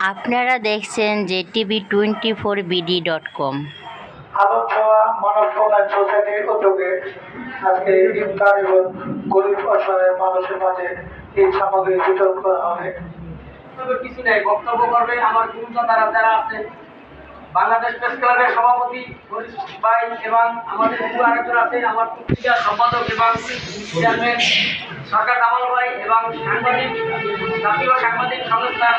আপনারা দেখছেন যে TV twenty four BD dot com. আলোক ছোঁয়া মানব কল্যাণ সোসাইটির উদ্যোগে আজকে ইফতার এবং গরিব অসহায় মানুষের মাঝে এই সামগ্রী বিতরণ করা হবে। কিছু নেই বক্তব্য করবে আমার গুরুজন তারা যারা আছে বাংলাদেশ প্রেস ক্লাবের সভাপতি ভাই এবং আমাদের আরেকজন আমার পত্রিকার সম্পাদক এবং চেয়ারম্যান সরকার কামাল ভাই এবং সাংবাদিক জাতীয় সাংবাদিক সংস্থার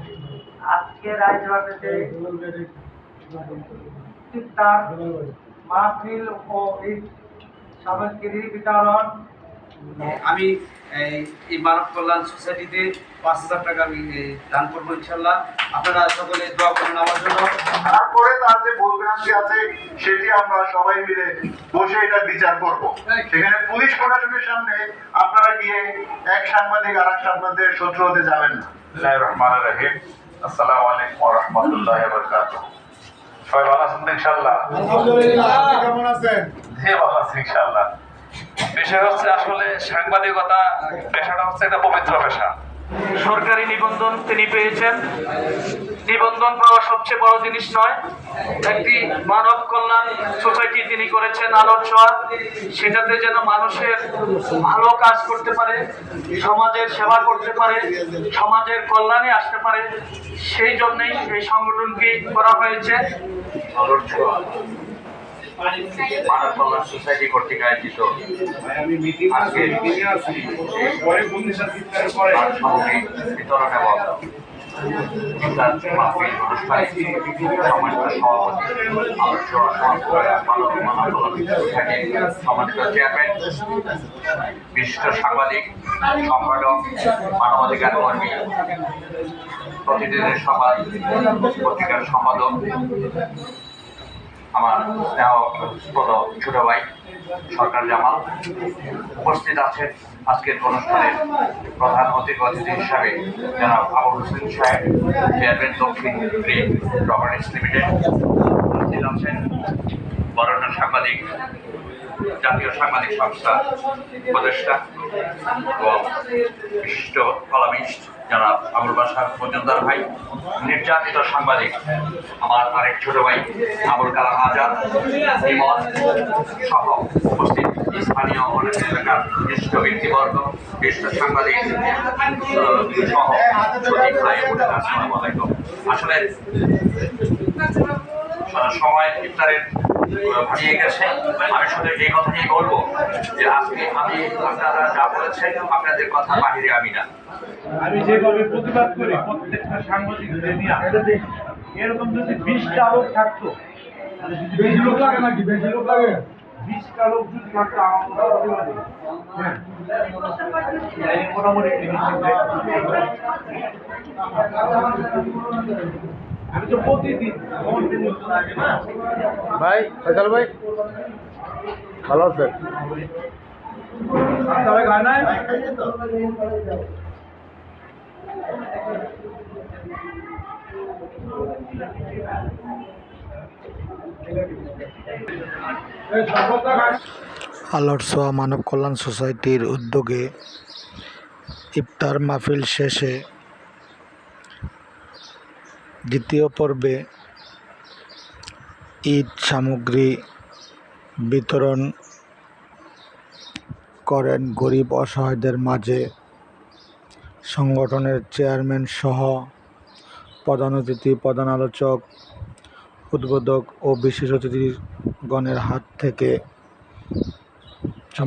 আজকে রাজবাড়িতে ইফতার মাহফিল ও ঈদ সামগ্রী বিতরণ। আমি এই এই মানব কল্যাণ সোসাইটিতে পাঁচ হাজার টাকা আমি দান করব ইনশাল্লাহ। আপনারা সকলে দোয়া করুন আমার জন্য। তারপরে তার যে ভুলভ্রান্তি আছে সেটি আমরা সবাই মিলে বসে এটা বিচার করব। সেখানে পুলিশ প্রশাসনের সামনে আপনারা গিয়ে এক সাংবাদিক আর এক সাংবাদিকের শত্রু হতে যাবেন না। রহমানির রহিম। আসসালামু আলাইকুম ওয়া রাহমাতুল্লাহি ওয়া বারাকাতুহু সবাই ভালো আছেন তো ইনশাআল্লাহ? কেমন আছেন? হ্যাঁ ভালো আছি ইনশাআল্লাহ। বিষয় হচ্ছে আসলে সাংবাদিকতা পেশাটা হচ্ছে একটা পবিত্র পেশা। সরকারি নিবন্ধন তিনি পেয়েছেন। নিবন্ধন পাওয়া সবচেয়ে বড় জিনিস নয়, একটি মানব কল্যাণ সোসাইটি তিনি করেছেন, আলোর ছোঁয়া। সেটাতে যেন মানুষের ভালো কাজ করতে পারে, সমাজের সেবা করতে পারে, সমাজের কল্যাণে আসতে পারে, সেই জন্যই এই সংগঠনটি করা হয়েছে। আলোর মানব কল্যাণ সোসাইটি কর্তৃক আয়োজিত আজকে সামগ্রী বিতরণ এবং বিশিষ্ট সাংবাদিক সম্পাদক মানবাধিকার কর্মী প্রতিদিনের সভা পত্রিকার সম্পাদক আমার স্নেহপ্রদ ছোট ভাই, সরকার জামাল, উপস্থিত আছেন আজকের অনুষ্ঠানের প্রধান অতিথি অতিথি হিসাবে জনাব আবুল হোসেন সাহেব, চেয়ারম্যান দক্ষিণ গ্রিন প্রপার্টিস লিমিটেড, উপস্থিত আছেন বরণ্য সাংবাদিক জাতীয় সাংবাদিক সংস্থা উপদেষ্টা এবং বিশিষ্ট কলামিস্ট জনাব আবুল বাসার মজুমদার ভাই, নির্যাতিত সাংবাদিক আমার আরেক ছোট ভাই আবুল কালাম আজাদ ইমন সহ উপস্থিত স্থানীয় অনেক এলাকার বিশিষ্ট ব্যক্তিবর্গ, বিশিষ্ট সাংবাদিক সহ ভাই আসলে সময় ইফতারের ভাঙিয়ে গেছে আমি শুধু এই কথাই বলব যে আজকে আমি আপনারা যা বলেছেন আপনাদের কথা বাহিরে আমি না। আমি যেভাবে প্রতিবাদ করি প্রত্যেকটা সাংবাদিকদের নিয়ে এরকম যদি বিশটা লোক থাকতো বেশি লোক লাগে নাকি? বেশি লোক লাগে? বিশটা লোক যদি থাকতো আমার কথা হ্যাঁ। এই মোটামুটি আমি তো প্রতিদিন ভাই ফয়সাল ভাই। ভালো আছেন? সবাই গায় নাই এই সর্বদা গায় আলোর ছোঁয়া মানব কল্যাণ সোসাইটির উদ্যোগে ইফতার মাহফিল শেষে দ্বিতীয় পর্বে ঈদ সামগ্রী বিতরণ করেন গরিব অসহায়দের মাঝে সংগঠনের চেয়ারম্যান সহ প্রধান অতিথি, প্রধান আলোচক, উদ্বোধক ও বিশেষ অতিথিগণের হাত থেকে